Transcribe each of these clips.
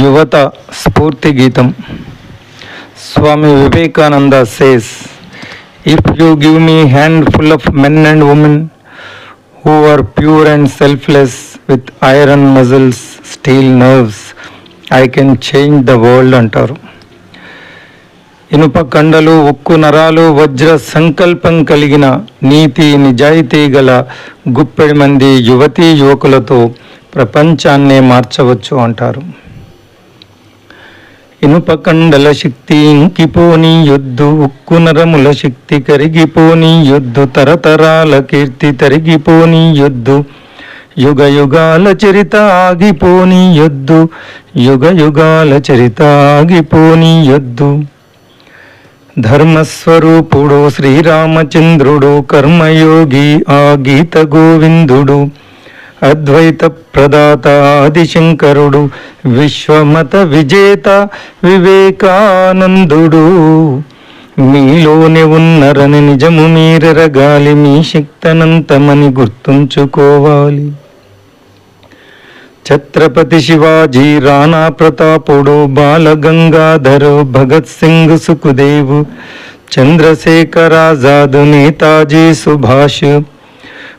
యువత స్ఫూర్తి గీతం. Swami Vivekananda says if you give me handful of men and women who are pure and selfless with iron muscles steel nerves I can change the world అంటారు. ఇనుప కండలు ఉక్కు నరాలు వజ్ర సంకల్పం కలిగిన నీతి నిజాయితీ గల గుప్పెడి మంది యువతీ యువకులతో ప్రపంచాన్నే మార్చవచ్చు అంటారు. ఇనుపకండల శక్తి ఇంకిపోని యొద్దు ఉక్కు నరముల శక్తి కరిగిపోని యొద్దు తరతరాల కీర్తి తరిగిపోని యొద్దు యుగ యుగాల చరిత ఆగిపోని యొద్దు యుగ యుగాల చరిత ఆగిపోని యొద్దు. ధర్మస్వరూపుడు శ్రీరామచంద్రుడు కర్మయోగి ఆ గీత గోవిందుడు. అద్వైత ప్రదాత ఆదిశంకరుడు విశ్వమత విజేత వివేకానందుడు. మీలోనే ఉన్నరని నిజము మీరెరగాలి మీ శక్తనంతమని గుర్తుంచుకోవాలి. ఛత్రపతి శివాజీ రాణా ప్రతాపుడు బాలగంగాధరు భగత్ సింగ్ సుఖదేవు చంద్రశేఖర్ ఆజాద్ నేతాజీ సుభాష్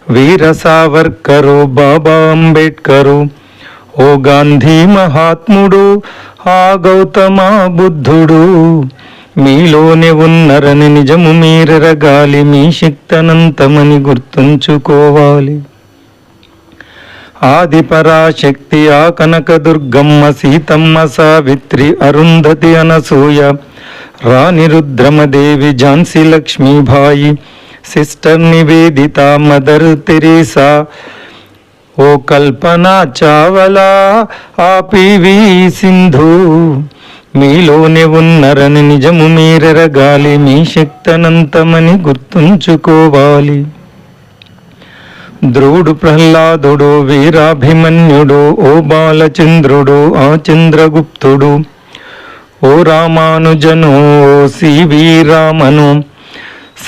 వీర సావర్కరు బాబా అంబేడ్కరు. ఓ గాంధీ మహాత్ముడు ఆ గౌతమ బుద్ధుడు. మీలోనే ఉన్నరని నిజము మీరెరగాలి మీ శక్తనంతమని గుర్తుంచుకోవాలి. ఆది పరాశక్తి ఆ Kanakadurgamma Seethamma Savitri Arundhati Anasuya Rani Rudramadevi Jhansi Lakshmibai sister Nivedita mother Teresa ఓ కల్పన చావలా ఆ పివి సింధు మీలోనే ఉన్నరని నిజము మీరెరగాలి మీ శక్తనంతమని గుర్తుంచుకోవాలి. ద్రోడు ప్రహ్లాదుడు వీరాభిమన్యుడు ఓ బాలచంద్రుడు ఆ చంద్రగుప్తుడు. ఓ రామానుజను ఓ సివి రామను.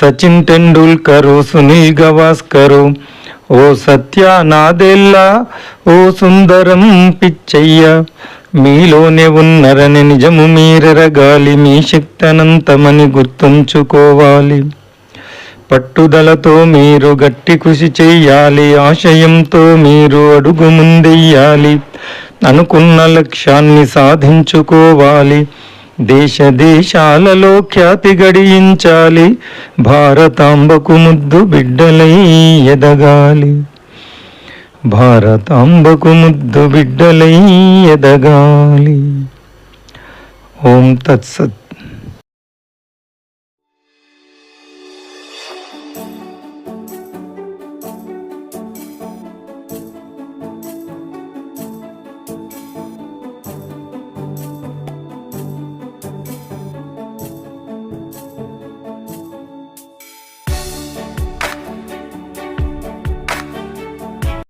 సచిన్ టెండూల్కరు సునీల్ గవాస్కరు ఓ సత్య నాదేల్లా ఓ సుందరం పిచ్చయ్య. మీలోనే ఉన్నరని నిజము మీరెరగాలి మీ శక్తనంతమని గుర్తుంచుకోవాలి. పట్టుదలతో మీరు గట్టి కృషి చెయ్యాలి ఆశయంతో మీరు అడుగు ముందెయ్యాలి అనుకున్న లక్ష్యాన్ని సాధించుకోవాలి. దేశ దేశాలలో ఖ్యాతి గడించాలి భారతాంబకు ముద్దు బిడ్డలై ఎదగాలి. భారతాంబకు ముద్దు బిడ్డలై ఎదగాలి. ఓం తత్సత్.